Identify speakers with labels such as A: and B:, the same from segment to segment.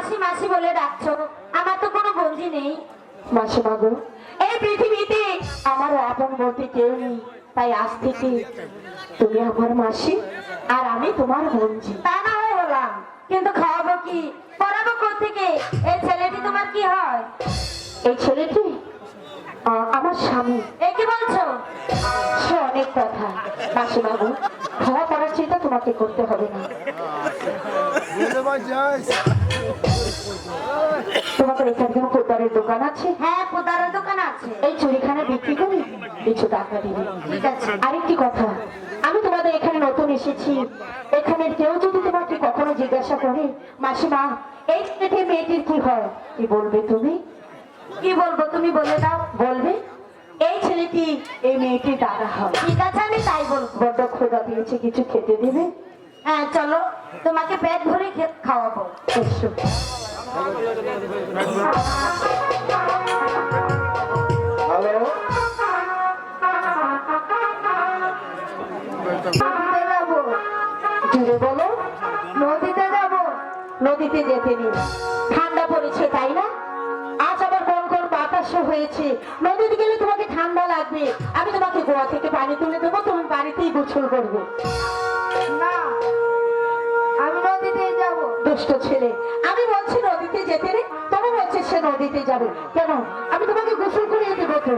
A: মাসি মাসি বলে ডাকছো। আমার তো কোনো বন্ধু নেই।
B: মাসিমা গো। এই পৃথিবীতে আমার আপন বলতে কেউ নেই। তাই আজ থেকে তুমি আমার মাসি আর আমি তোমার বঞ্জি
A: তা না হয় হলাম কিন্তু খাওয়াবো কি? পড়াবো থেকে এই ছেলেটি তোমার কি হয়?
B: এই ছেলেটি আমার স্বামী।
A: এ কি বলছো?
B: সে অনেক কথা। মাসিমা গো খাওয়া পড়ার চিন্তা তোমাকে করতে হবে না। তোমাদের এখানে কোনো দোকান আছে?
A: হ্যাঁ পোতারের দোকান আছে।
B: এই চুরিখানা বিক্রি করি? কিছু টাকা দিবে।
A: ঠিক আছে।
B: আরেকটি কথা। আমি তোমাদের এখানে নতুন এসেছি। এখানে কেউ যদি তোমাকে কখনো জিজ্ঞাসা করে মাসিমা এই ছেলেটির মেয়েটির কি হয়? কি বলবে তুমি?
A: কি বলব তুমি বলে দাও।
B: বলবে এই ছেলেটি এই মেয়েটির দাদা হয়।
A: ঠিক আছে আমি তাই বলব।
B: বড্ড খোদা দিয়েছে কিছু খেতে দেবে?
A: হ্যাঁ চলো। তোমাকে পেট ভরে খাওয়াবো।
C: হ্যালো?
A: নদীতে
B: বলো।
A: নদীতে যাব।
B: নদীতে যেতে নেই। ঠান্ডা পড়েছে তাই না? আজ আবার কোন কোন বাতাস হয়েছে। নদীতে গেলে তোমাকে ঠান্ডা লাগবে। আমি তোমাকে গোয়া থেকে পানি তুলে দেবো তুমি বাড়িতেই গোসল করবে।
A: না।
B: দুষ্ট ছেলে। আমি বলছি, নদীতে যেতে রে? তোমার বলছে, সে নদীতে যাবে। কেন? আমি তোমাকে গোসল করিয়ে দেবো তো।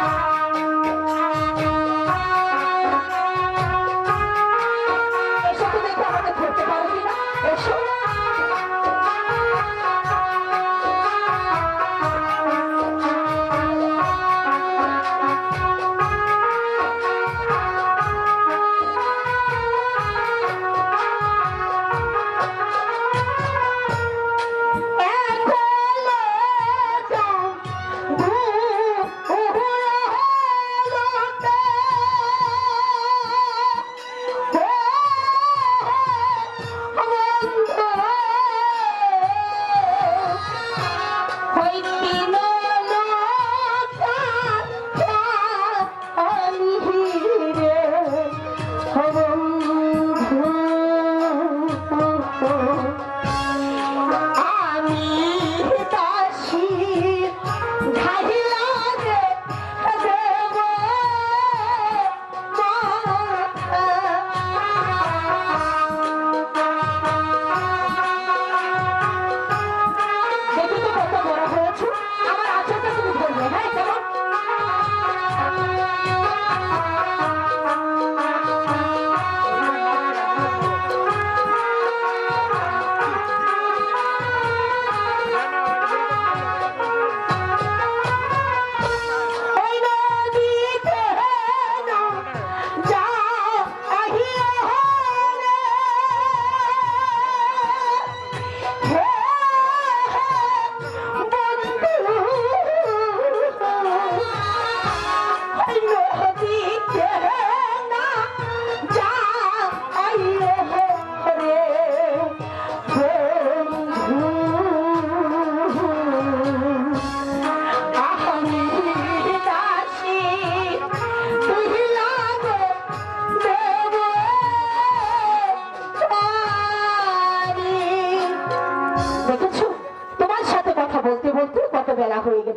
B: Bye.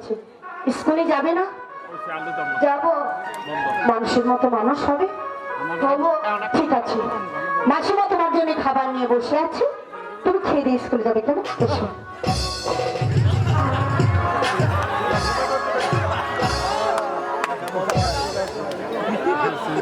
B: বেলা স্কুলে যাবে না?
A: যাব।
B: মানুষের মতো মানুষ হবে।
A: তবু
B: ঠিক আছে। মাসিমা তোমার জন্য খাবার নিয়ে বসে আছে। তুমি খেয়ে দিয়ে স্কুলে যাবে কেন